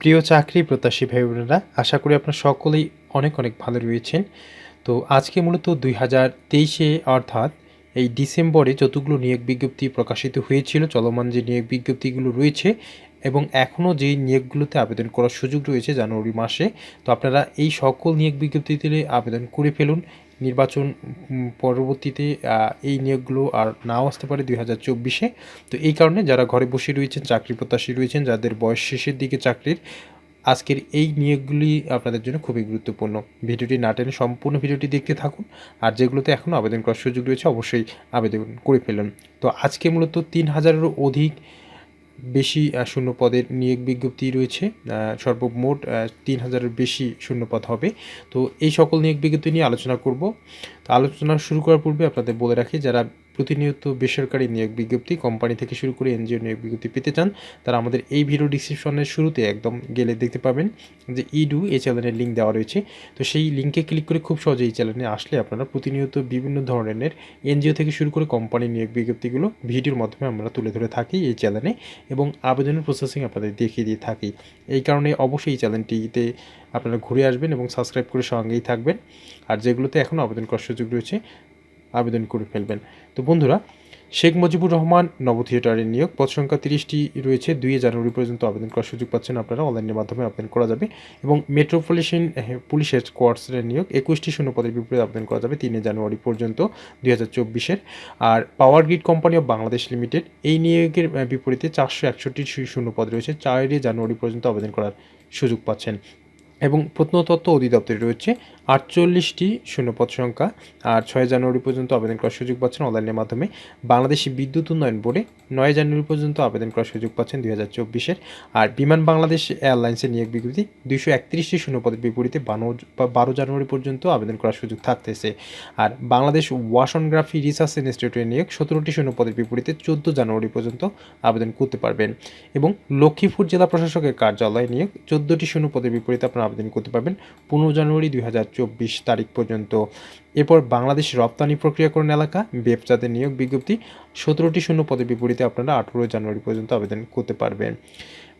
প্রিয় চাকরি প্রত্যাশী ভাই বোনেরা আশা করি আপনারা সকলেই অনেক অনেক ভালো রয়েছেন। তো আজকে মূলত দুই হাজার তেইশে অর্থাৎ এই ডিসেম্বরে যতগুলো নিয়োগ বিজ্ঞপ্তি প্রকাশিত হয়েছিল, চলমান যে নিয়োগ বিজ্ঞপ্তিগুলো রয়েছে এবং এখনও যেই নিয়োগগুলোতে আবেদন করার সুযোগ রয়েছে জানুয়ারি মাসে, তো আপনারা এই সকল নিয়োগ বিজ্ঞপ্তিতে আবেদন করে ফেলুন। নির্বাচন পরবর্তীতে এই নিয়োগগুলো আর নাও আসতে পারে দুই হাজার চব্বিশে। তো এই কারণে যারা ঘরে বসে রয়েছেন, চাকরি প্রত্যাশী রয়েছেন, যাদের বয়স শেষের দিকে চাকরির, আজকের এই নিয়োগগুলি আপনাদের জন্য খুবই গুরুত্বপূর্ণ। ভিডিওটি না টেনে সম্পূর্ণ ভিডিওটি দেখতে থাকুন, আর যেগুলোতে এখনও আবেদন করার সুযোগ রয়েছে অবশ্যই আবেদন করে ফেলুন। তো আজকে মূলত তিন হাজারেরও অধিক বেশি শূন্যপদের শূন্য পদের নিয়োগ বিজ্ঞপ্তি রয়েছে। সর্বমোট তিন হাজারের বেশি শূন্যপদ হবে। তো এই সকল নিয়োগ বিজ্ঞপ্তি নিয়ে আলোচনা করব। আলোচনা শুরু করার পূর্বে আপনাদের বলে রাখি, যারা প্রতিনিয়ত বেসরকারি নিয়োগ বিজ্ঞপ্তি, কোম্পানি থেকে শুরু করে এনজিও নিয়োগ বিজ্ঞপ্তি পেতে চান, তারা আমাদের এই ভিডিও ডিসক্রিপশনের শুরুতে একদম গেলে দেখতে পাবেন যে ইডু এই চ্যানেলের লিঙ্ক দেওয়া রয়েছে। তো সেই লিঙ্কে ক্লিক করে খুব সহজে এই চ্যানেলে আসলে আপনারা প্রতিনিয়ত বিভিন্ন ধরনের এনজিও থেকে শুরু করে কোম্পানি নিয়োগ বিজ্ঞপ্তিগুলো ভিডিওর মাধ্যমে আমরা তুলে ধরে থাকি এই চ্যানেলে এবং আবেদনের প্রসেসিং আপনাদের দেখিয়ে দিয়ে থাকি। এই কারণে অবশ্যই এই চ্যানেলটিতে আপনারা ঘুরে আসবেন এবং সাবস্ক্রাইব করে সঙ্গেই থাকবেন। আর যেগুলোতে এখনও আবেদন করার সুযোগ রয়েছে, আবেদন করে ফেলবেন। তো বন্ধুরা, শেখ মুজিবুর রহমান নব থিয়েটারের নিয়োগ, পদ সংখ্যা তিরিশটি রয়েছে, দুই জানুয়ারি পর্যন্ত আবেদন করার সুযোগ পাচ্ছেন আপনারা, অনলাইনের মাধ্যমে আবেদন করা যাবে। এবং মেট্রোপলিটন পুলিশের কোয়ার্টসের নিয়োগ, একুশটি শূন্য পদের বিপরীতে আবেদন করা যাবে তিনে জানুয়ারি পর্যন্ত দুই হাজার চব্বিশের। আর power grid company of Bangladesh limited, এই নিয়োগের বিপরীতে চারশো একষট্টি শূন্য পদ রয়েছে, চারই জানুয়ারি পর্যন্ত আবেদন করার সুযোগ পাচ্ছেন। এবং প্রত্নতত্ত্ব অধিদপ্তরে রয়েছে আটচল্লিশটি শূন্যপদ সংখ্যা। আর ছয় জানুয়ারি পর্যন্ত আবেদন করার সুযোগ পাচ্ছেন অনলাইনের মাধ্যমে বাংলাদেশ বিদ্যুৎ উন্নয়ন বোর্ডে। নয় জানুয়ারি পর্যন্ত আবেদন করার সুযোগ পাচ্ছেন দুই হাজার চব্বিশের। আর বিমান বাংলাদেশ এয়ারলাইন্সের নিয়োগ বিজ্ঞপ্তি দুইশো একত্রিশটি শূন্যপদের বিপরীতে বারো জানুয়ারি পর্যন্ত আবেদন করার সুযোগ থাকতেছে। আর বাংলাদেশ ওয়াশনগ্রাফি রিসার্চ ইনস্টিটিউটের নিয়োগ সতেরোটি শূন্যপদের বিপরীতে চোদ্দ জানুয়ারি পর্যন্ত আবেদন করতে পারবেন। এবং লক্ষ্মীপুর জেলা প্রশাসকের কার্যালয় নিয়োগ চোদ্দোটি শূন্য পদের বিপরীতে আপনারা আবেদন করতে পারবেন পনেরো জানুয়ারি দুই হাজার চব্বিশ তারিখ পর্যন্ত। এরপর বাংলাদেশ রপ্তানি প্রক্রিয়াকরণ এলাকা ব্যবসাদের নিয়োগ বিজ্ঞপ্তি, সতেরোটি শূন্য পদের বিপরীতে আপনারা আঠেরো জানুয়ারি পর্যন্ত আবেদন করতে পারবেন।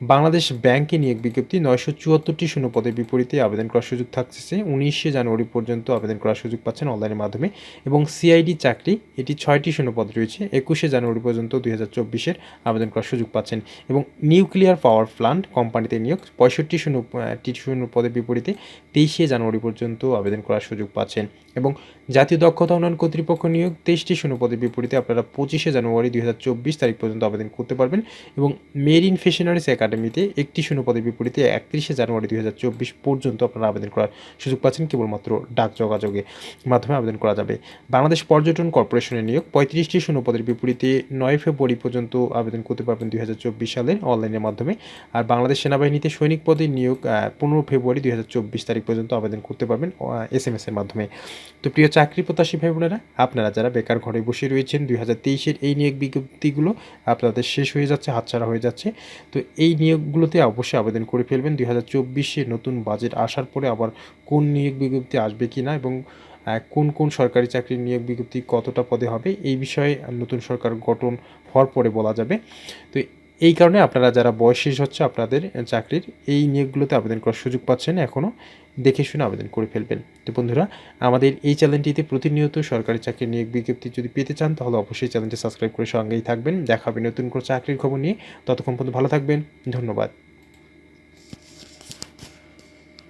বাংলাদেশ ব্যাংকে নিয়োগ বিজ্ঞপ্তি নয়শো চুয়াত্তরটি পদের বিপরীতে আবেদন করার সুযোগ থাকতেছে। উনিশে জানুয়ারি পর্যন্ত আবেদন করার সুযোগ পাচ্ছেন অনলাইনের মাধ্যমে এবং সিআইডি চাকরি এটি ছয়টি পদ রয়েছে। একুশে জানুয়ারি পর্যন্ত দুই হাজার চব্বিশের আবেদন করার সুযোগ পাচ্ছেন এবং নিউক্লিয়ার পাওয়ার প্লান্ট কোম্পানিতে নিয়োগ পঁয়ষট্টি শূন্য টি শূন্য পদের বিপরীতে তেইশে জানুয়ারি পর্যন্ত আবেদন করার সুযোগ পাচ্ছেন এবং জাতীয় দক্ষতা উন্নয়ন কর্তৃপক্ষ নিয়োগ তেইশটি পদের বিপরীতে আপনারা পঁচিশে জানুয়ারি দুই হাজার চব্বিশ তারিখ পর্যন্ত আবেদন করতে পারবেন এবং মেরিন ফেশনারিস একাডেমিতে একটি শূন্য পদের বিপরীতে একত্রিশে জানুয়ারি দুই হাজার চব্বিশ পর্যন্ত আপনারা আবেদন করার সুযোগ পাচ্ছেন কেবলমাত্র ডাক যোগাযোগে মাধ্যমে আবেদন করা যাবে। বাংলাদেশ পর্যটন কর্পোরেশনের নিয়োগ পঁয়ত্রিশটি শূন্য পদের বিপরীতে নয় ফেব্রুয়ারি পর্যন্ত আবেদন করতে পারবেন দুই সালের অনলাইনের মাধ্যমে। আর বাংলাদেশ সেনাবাহিনীতে সৈনিক পদে নিয়োগ পনেরো ফেব্রুয়ারি দুই হাজার চব্বিশ তারিখ পর্যন্ত আবেদন করতে পারবেন এস এম এস এর মাধ্যমে। তো প্রিয় চাকরি প্রত্যাশী ভাই বোনেরা, আপনারা যারা বেকার ঘরে বসে রয়েছেন, দুই হাজার তেইশের এই নিয়োগ বিজ্ঞপ্তিগুলো আপনাদের শেষ হয়ে যাচ্ছে, হাতছাড়া হয়ে যাচ্ছে। তো এই নিয়োগগুলোতে অবশ্যই আবেদন করে ফেলবেন। দুই হাজার চব্বিশে নতুন বাজেট আসার পরে আবার কোন নিয়োগ বিজ্ঞপ্তি আসবে কি না এবং কোন কোন সরকারি চাকরির নিয়োগ বিজ্ঞপ্তি কতটা পদে হবে, এই বিষয়ে নতুন সরকার গঠন হওয়ার পরে বলা যাবে। তো এই কারণে আপনারা যারা বয়স শেষ হচ্ছে আপনাদের চাকরির এই নিয়োগগুলোতে আবেদন করার সুযোগ পাচ্ছেন এখনও দেখে শুনে আবেদন করে ফেলবেন। তো বন্ধুরা, আমাদের এই চ্যানেলটিতে প্রতিনিয়ত সরকারি চাকরির নিয়োগ বিজ্ঞপ্তি যদি পেতে চান, তাহলে অবশ্যই চ্যানেলটি সাবস্ক্রাইব করে সঙ্গেই থাকবেন। দেখাবে নতুন কোনো চাকরির খবর নিয়ে। ততক্ষণ পর্যন্ত ভালো থাকবেন। ধন্যবাদ।